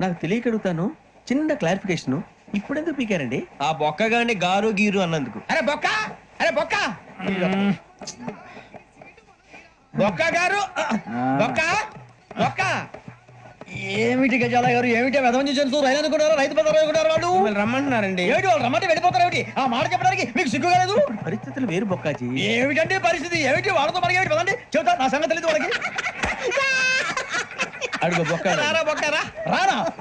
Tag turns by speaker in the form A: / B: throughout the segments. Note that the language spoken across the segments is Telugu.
A: నాకు తెలియక అడుగుతాను చిన్న క్లారిఫికేషన్ ఇప్పుడెందుకు పీకారండి?
B: ఆ బొక్కగాని గారు గీరు అన్నందుకు.
C: అరే బొక్క! అరే బొక్క! బొక్క గారు! బొక్క! బొక్క!
D: ఏమిటి గజాల గారు? ఏమిటి వెదవం చూసారు రైలు అనుకున్నారు? రైతు బజార్ అనుకున్నారు వాళ్ళు?
C: రమ్మంటున్నారండి.
D: ఏమిటి వాళ్ళు రమ్మంటే వెళ్ళిపోతారు ఏమిటి? ఆ మాట చెప్పడానికి మీకు సిగ్గు కాలేదు?
A: పరిస్థితులు వేరు బొక్కాజీ.
D: ఏమిటంటే పరిస్థితి? ఏమిటి వాళ్ళతో మనకి ఏమిటి? పదండి. చెబుతా నా సంగతి తెలియదు వాళ్ళకి.
A: అడుగు బొక్క
C: రారా బొక్క రా
D: రానా రే.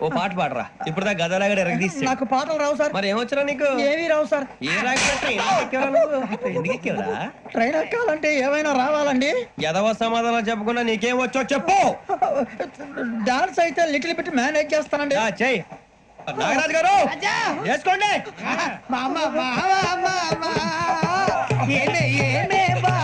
B: ఓ పాట పాడరా. ఇప్పుడు దా గదలాగడ ఎరగదీసి.
D: నాకు పాటలు రావు సార్.
B: మరి ఏమొచ్చరా నీకు?
D: ఏమీ రావు సార్.
B: ఏ ఎక్కేవరా
D: ట్రైన్ ఎక్కాలంటే ఏమైనా రావాలండి?
B: ఎదవ సమాధానం చెప్పకుండా నీకేం వచ్చో చెప్పు.
D: డాన్స్ అయితే లిటిల్ బిట్ మేనేజ్ చేస్తానండి
B: ఆ, చెయ్ నాగరాజు గారు వేసుకోండి.
C: మామ మామ మామ ఏమే ఏమే
D: బామా,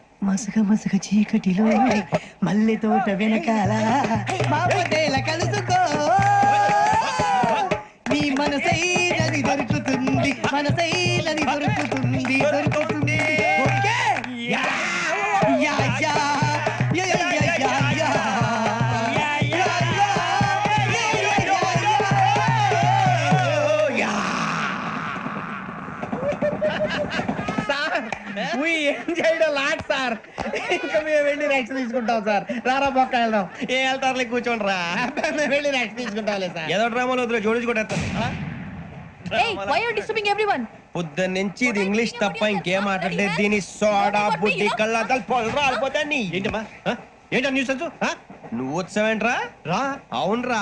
D: మసగ మసగ చీకటిలో మల్లె తోట వెనకాల బాబుదేల కలుసుకో. నీ మనసైనది దొరుకుతుంది మనసైనది దొరుకుతుంది దొరుకుతుంది
C: lot, సార్. ఇంకా మేము వెళ్ళి రెక్స్ తీసుకుంటాం సార్. రారా బొక్క వెళ్దాం.
B: ఏ వెళ్తారులే కూర్చోండి రా.
C: మేము వెళ్ళి రెక్స్ తీసుకుంటాంలే సార్.
B: ఏదో డ్రామాలో వద్దులే జోడించుకుంటా
E: Hey, why are you disturbing everyone?
B: పొద్దున్న నుంచి ఇది ఇంగ్లీష్ తప్ప ఇంకేం మాట్లాడలేదు. దీని సోడా బుద్ధి కళ్ళ ఏంటమ్మా? ఏంటా న్యూస్ నువ్వు వచ్చావేంట్రా? రా. అవునరా.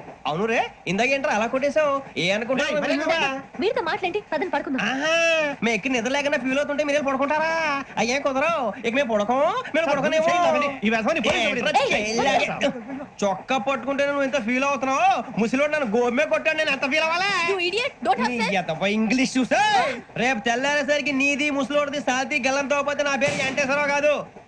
B: అవును రే ఇందాక ఏంట్రా అలా కొట్టేశావు? ఏ
E: మీరుతో మాట్లాడి పదని పడుకుందాం.
B: మేము ఎక్కి నిద్ర లేకుండా ఫీల్ అవుతుంటే మీరు పడుకుంటారా? అయ్యే కుదరవు. ఇక మేము పడకం మేము పడకనేమో. చొక్కా పట్టుకుంటే నువ్వు ఎంత ఫీల్ అవుతున్నావు? ముసలివాడు నన్ను గోమే కొట్టాడు నేను ఎంత ఫీల్ అవ్వాలా? ఇంగ్లీష్ చూసా? రేపు తెల్లారేసరికి నీది ముసలోడిది సాతి గల్లంతో పోతే నా పేరు వెంకటేశ్వరరావు కాదు.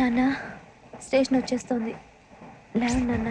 E: నాన్న స్టేషన్ వచ్చేస్తుంది. లేవు నాన్న.